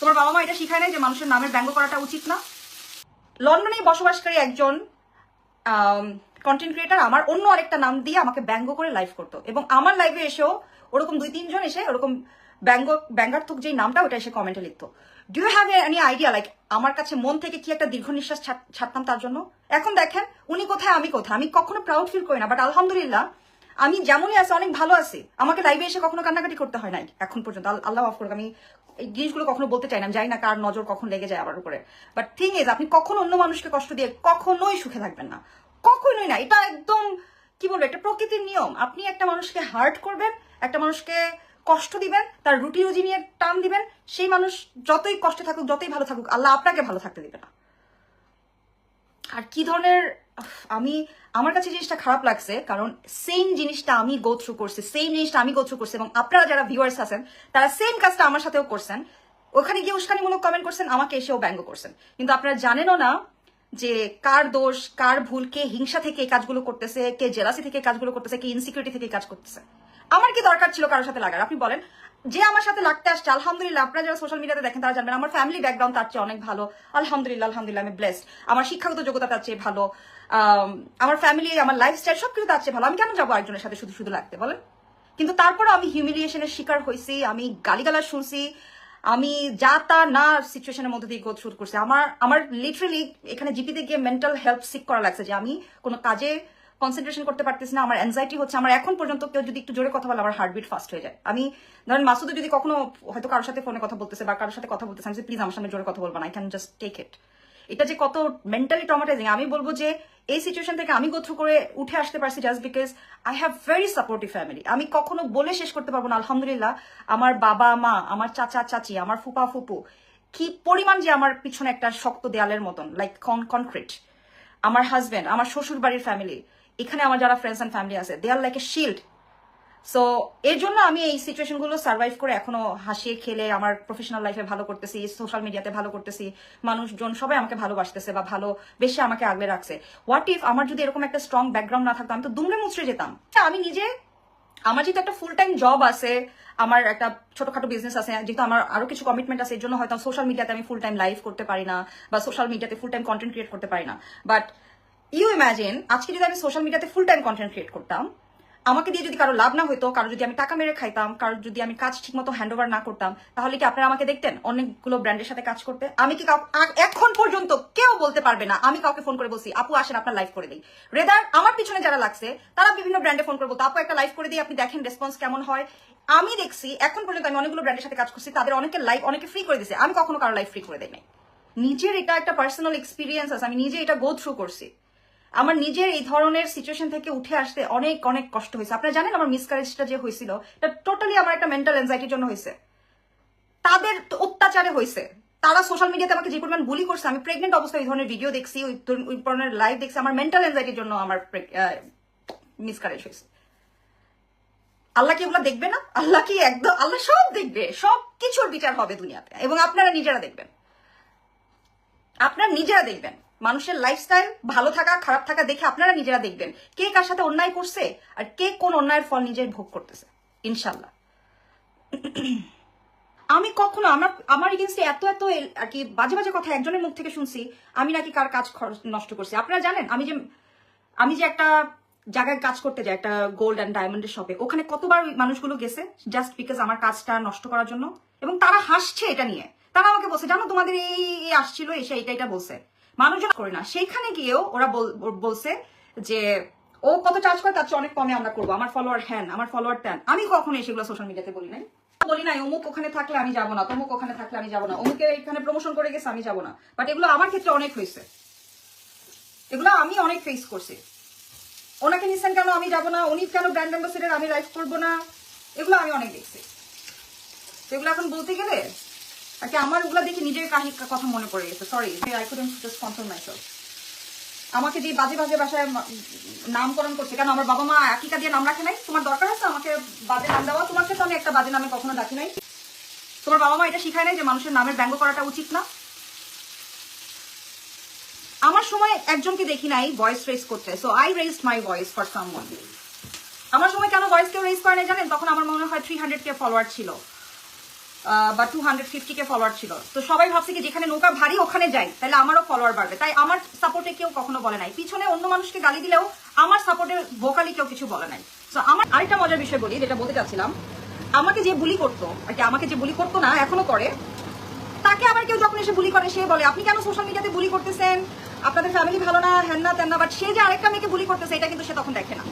তোমার বাবা মা এটা শিখায় নাই যে মানুষের নামের ব্যঙ্গ করাটা উচিত না? লন্ডনে বসবাসকারী একজন কন্টেন্ট ক্রিয়েটার আমার অন্য আরেকটা নাম দিয়ে আমাকে ব্যঙ্গ করে লাইভ করতো। এবং আমার লাইভে এসেও ওরকম দুই, তিনজন এসে ওরকম ব্যঙ্গ ব্যঙ্গাত্মক যেই নামটা, ওটা এসে কমেন্টে লিখতো। Do have any idea like আমার কাছে মন থেকে কি একটা দীর্ঘ নিঃশ্বাস ছাড়- ছাড়তাম তার জন্য? এখন দেখেন, উনি কোথায়, আমি কোথায়? আমি কখনো প্রাউড ফিল করি না বাট আলহামদুলিল্লাহ, আমি যেমনই আছি, অনেক ভালো আছি। আমাকে লাইভে এসে কখনো কান্নাকাটি করতে হয় নাই, এখন পর্যন্ত। আল্লাহ অফ করুক, আমি এই জিনিসগুলো কখনো বলতে চাই না জানি না কার নজর কখন লেগে যায় আমার উপরে। বাট থিং ইজ আপনি কখনো অন্য মানুষকে কষ্ট দিয়ে কখনোই সুখে থাকবেন না। কখনোই না, এটা একদম, কি বলব এটা প্রকৃতির নিয়ম। আপনি একটা মানুষকে হার্ট করবেন, একটা মানুষকে কষ্ট দিবেন, তার রুটি রুজি নিয়ে টান দিবেন, সেই মানুষ যতই কষ্টে থাকুক, যতই ভালো থাকুক, আল্লাহ আপনাকে ভালো থাকতে দিবে না। আর কি ধরনের আমি, আমার কাছে জিনিসটা খারাপ লাগছে, কারণ সেম জিনিসটা আমি গো থ্রু করছি সেম জিনিসটা আমি গো থ্রু করছি, এবং আপনারা যারা ভিউয়ার্স আছেন, তারা সেম কাজটা আমার সাথেও করছেন। ওখানে গিয়ে উস্কানিমূলক কমেন্ট করছেন, আমাকে এসেও ব্যঙ্গ করছেন। কিন্তু আপনারা জানেনও না যে কার দোষ, কার ভুল, কে হিংসা থেকে কাজগুলো করতেছে, কে জেলাসি থেকে কাজগুলো করতেছে, কে ইনসিকিউরিটি থেকে কাজ করতেছে। আমার কি দরকার ছিল কারোর সাথে লাগার? আপনি বলেন যে আমার সাথে লাগতে আসছে, আলহামদুলিল্লাহ, আপনারা যারা সোশ্যাল মিডিয়াতে দেখেন, তারা জানবেন, আমার ফ্যামিলি ব্যাকগ্রাউন্ড তার চেয়ে অনেক ভালো। আলহামদুলিল্লাহ আলহামদুলিল্লাহ, আমি ব্লেসড আমার শিক্ষাগত যোগ্যতা তার চেয়ে ভালো। আমার ফ্যামিলি আমার লাইফস্টাইল সবকিছু তার চেয়ে ভালো। আমি কেন যাব একজনের সাথে শুধু শুধু লাগতে, বলেন? কিন্তু তারপর আমি হিউমিলিয়েশনের শিকার হয়েছি, আমি গালিগালাজ শুনছি, আমি যা তা না সিচুয়েশনের মধ্যে দিয়ে শুরু করছি। আমার আমার লিটারেলি এখানে জিপিতে গিয়ে মেন্টাল হেল্প সিক করা লাগছে যে আমি কোনো কাজে কনসেন্ট্রেশন করতে পারতেছি না, আমার অ্যাংজাইটি হচ্ছে, আমার এখন পর্যন্ত কেউ যদি একটু জোরে কথা বলে, আমার হার্টবিট ফাস্ট হয়ে যায়। আমি, ধরেন মাসুদও যদি কখনো হয়তো কারোর সাথে ফোনে কথা বলতেছে বা কারোর সাথে কথা বলতেছে, আমি প্লিজ আমার সামনে জোরে কথা বলব না I can just take it এটা যে কত মেন্টালি ট্রমাটাইজিং আমি বলব যে এই সিচুয়েশন থেকে আমি গোথ্রু করে উঠে আসতে পারছি just because I have very supportive family আমি কখনো বলে শেষ করতে পারব না, আলহামদুলিল্লাহ, আমার বাবা, মা, আমার চাচা, চাচি, আমার ফুপা, ফুপু, কি পরিমাণ যে আমার পিছনে একটা শক্ত দেয়ালের মতন লাইক কনক্রিট আমার হাজবেন্ড আমার শ্বশুর বাড়ির ফ্যামিলি এখানে আমার যারা ফ্রেন্ডস অ্যান্ড ফ্যামিলি আছে they are like a shield so এর জন্য আমি এই সিচুয়েশনগুলো সার্ভাইভ করে এখনও হাসিয়ে খেলে আমার প্রফেশনাল লাইফে ভালো করতেছি সোশ্যাল মিডিয়াতে ভালো করতেছি মানুষজন সবাই আমাকে ভালোবাসতেছে বা ভালো বেশি আমাকে আগলে রাখছে। হোয়াট ইফ আমার যদি এরকম একটা স্ট্রং ব্যাকগ্রাউন্ড না থাকতো আমি তো দুমড়ে মুচড়ে যেতাম। আচ্ছা, আমি নিজে আমার যেহেতু একটা ফুল টাইম জব আছে আমার একটা ছোটখাটো বিজনেস আছে যেহেতু আমার আরও কিছু কমিটমেন্ট আছে এর জন্য হয়তো সোশ্যাল মিডিয়াতে আমি ফুল টাইম লাইভ করতে পারি না বা সোশ্যাল মিডিয়াতে ফুল টাইম কন্টেন্ট ক্রিয়েট করতে পারি না। বাট ইউ ইমাজিন আজকে যদি আমি সোশ্যাল মিডিয়াতে ফুল টাইম কন্টেন্ট ক্রিয়েট করতাম, আমাকে দিয়ে যদি কারও লাভ না হতো কারও যদি আমি টাকা মেরে খাইতাম, কারও যদি আমি কাজ ঠিক মতো হ্যান্ড ওভার না করতাম, তাহলে কি আপনারা আমাকে দেখতেন? অনেকগুলো ব্র্যান্ডের সাথে কাজ করতে? আমি কি এখন পর্যন্ত কেউ বলতে পারবে না, আমি কাউকে ফোন করে বলছি, আপু, আসেন, আপনার লাইভ করে দিই। রেদার আমার পিছনে যারা লাগছে, তারা বিভিন্ন ব্র্যান্ডে ফোন করে বলতো, আপু, একটা লাইভ করে দিই, আপনি দেখেন রেসপন্স কেমন হয়? আমি দেখছি, এখন পর্যন্ত আমি অনেকগুলো ব্র্যান্ডের সাথে কাজ করছি, তাদের অনেকে লাইভ অনেকে ফ্রি করে দিয়েছে আমি কখনো কারও লাইভ ফ্রি করে দেই নাই। নিজের এটা একটা পার্সোনাল এক্সপিরিয়েন্স আছে আমি নিজে এটা গো থ্রু করছি। আমার নিজের এই ধরনের সিচুয়েশন থেকে উঠে আসতে অনেক অনেক কষ্ট হয়েছে। আপনারা জানেন আমার মিসকারেজটা যে হয়েছিল, এটা টোটালি আমার একটা মেন্টাল এনজাইটির জন্য হয়েছে। তাদের অত্যাচারে হয়েছে। তারা সোশ্যাল মিডিয়াতে আমাকে যে পরিমাণ বুলি করছে, আমি প্রেগনেন্ট অবস্থায় এই ধরনের ভিডিও দেখছি, ওই ধরনের- লাইভ দেখছি, আমার মেন্টাল এনজাইটির জন্য আমার মিসকারেজ হয়েছে। আল্লাহ কি এগুলো দেখবে না? আল্লাহ কি একদম, আল্লাহ সব দেখবে, সব কিছুর বিচার হবে দুনিয়াতে, এবং আপনারা নিজেরা দেখবেন। আপনারা নিজেরা দেখবেন। মানুষের লাইফস্টাইল ভালো থাকা, খারাপ থাকা দেখে আপনারা নিজেরা দেখবেন কে কার সাথে অন্যায় করছে আর কে কোন অন্যায়ের ফল নিজের ভোগ করতেছে। ইনশাল্লাহ আমি কখনো আমার আমার এগেনস্টে এত এত আর কি বাজে বাজে কথা একজনের মুখ থেকে শুনছি, আমি নাকি কার কাজ নষ্ট করছি। আপনারা জানেন, আমি যে আমি যে একটা জায়গায় কাজ করতে যাই, একটা গোল্ড অ্যান্ড ডায়মন্ডের শপে ওখানে কতবার মানুষগুলো গেছে জাস্ট বিকজ আমার কাজটা নষ্ট করার জন্য? এবং তারা হাসছে এটা নিয়ে। তারা আমাকে বলছে, জানো তোমাদের এই এই আসছিল, এসে এটা এটা বলছে। মানুষজন করে না। সেইখানে গিয়েও ওরা বল- বলছে যে, ও কত চার্জ করে, তার চেয়ে অনেক কমে আমরা করব। আমার ফলোয়ার হ্যান, আমার ফলোয়ার ট্যান আমি কখনো সেগুলো সোশ্যাল মিডিয়াতে বলি নাই। বলি নাই, অমুক ওখানে থাকলে আমি যাব না, তমুক ওখানে থাকলে আমি যাব না অমুকের এখানে প্রমোশন করে গেছে, আমি যাব না। বাট এগুলো আমার ক্ষেত্রে অনেক হয়েছে। এগুলো আমি অনেক ফেস করছি। ওনাকে নিচ্ছেন কেন আমি যাব না? উনি কেন ব্র্যান্ড অ্যাম্বাসেডার আমি লাইভ করব না? এগুলো আমি অনেক দেখছি। এগুলো এখন বলতে গেলে কি আমার ওগুলো দেখে নিজের কাহিনী কথা মনে পড়ে গেছে। Sorry I couldn't just control myself আমাকে দিয়ে বাজে বাজে বাসায় নামকরণ করছে কেন আমার বাবা মা একিকা দিয়ে নাম রাখে নাই। তোমার দরকার আছে আমাকে বাজে নাম দেওয়া? তোমাকে তো আমি একটা বাজে নামে কখনো ডাকি নাই। তোমার বাবা মা এটা শিখায় নাই যে মানুষের নামের ব্যঙ্গ করাটা উচিত না? আমার সময় একজনকে দেখি নাই ভয়েস রেজ করতে। So I raise my voice for someone আমার সময় কেন ভয়েস কেউ রেজ করে নাই জানেন? তখন আমার মনে হয় থ্রি হান্ড্রেড কে ফলোয়ার ছিল। বা two hundred fifty K follower ছিল। তো সবাই ভাবছে কি যেখানে নৌকা ভারী, ওখানে যাই। তাহলে আমারও ফলোয়ার বাড়বে। তাই আমার সাপোর্টে কেউ কখনো বলে নাই। পিছনে অন্য মানুষকে গালি দিলেও আমার সাপোর্টে ভোকালি কেউ কিছু বলে নাই। তো আমার আরেকটা মজার বিষয় বলি, যেটা বলতে চাচ্ছিলাম। আমাকে যে বুলি করতো, আর কি আমাকে যে বুলি করতো না, এখনও করে, তাকে আবার কেউ যখন এসে বুলি করে, সে বলে, আপনি কেন সোশ্যাল মিডিয়াতে বুলি করতেছেন? আপনাদের ফ্যামিলি ভালো না হ্যান না, তেন না। বাট সে যে আরেকটা মেয়েকে বুলি করতেছে, এটা কিন্তু সে তখন দেখে না।